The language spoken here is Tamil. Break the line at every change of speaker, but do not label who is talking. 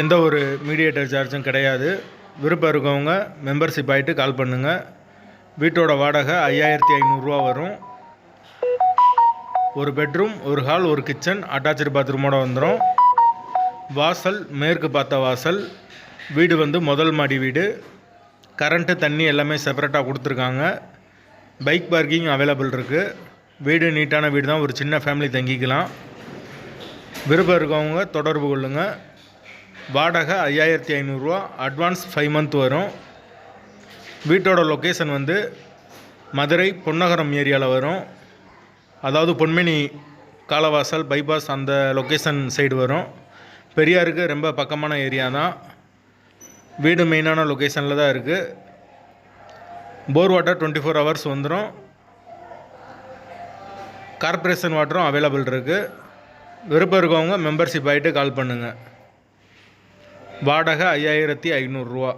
எந்த ஒரு மீடியேட்டர் சார்ஜும் கிடையாது. விருப்பம் இருக்கவங்க மெம்பர்ஷிப் ஆகிட்டு கால் பண்ணுங்கள் வீட்டோட வாடகை ஐயாயிரத்தி ஐநூறுரூவா வரும். ஒரு பெட்ரூம் ஒரு ஹால் ஒரு கிச்சன் அட்டாச்சு பாத்ரூமோட வந்துடும் வாசல் மேற்கு பார்த்த வாசல். வீடு வந்து முதல் மாடி வீடு. கரண்ட்டு தண்ணி எல்லாமே செப்பரேட்டாக கொடுத்துருக்காங்க. பைக் பார்க்கிங் அவைலபிள் இருக்குது வீடு நீட்டான வீடு தான் ஒரு சின்ன ஃபேமிலி தங்கிக்கலாம். விருப்பம் இருக்கவங்க தொடர்பு கொள்ளுங்கள் வாடகை ஐயாயிரத்தி ஐநூறுரூவா அட்வான்ஸ் ஃபைவ் மந்த் வரும். வீட்டோட லொக்கேஷன் வந்து மதுரை பொன்னகரம் ஏரியாவில் வரும். அதாவது பொன்மினி காலவாசல் பைபாஸ் அந்த லொக்கேஷன் சைடு வரும். பெரியாருக்கு ரொம்ப பக்கமான ஏரியா தான். வீடு மெயினான லொக்கேஷனில் தான் இருக்குது bore water twenty four hours வந்துடும் கார்ப்பரேஷன் வாட்டரும் அவைலபிள் இருக்குது விருப்பம் இருக்கவங்க மெம்பர்ஷிப் ஆகிட்டு கால் பண்ணுங்கள் வாடகை ஐயாயிரத்தி ஐநூறுரூவா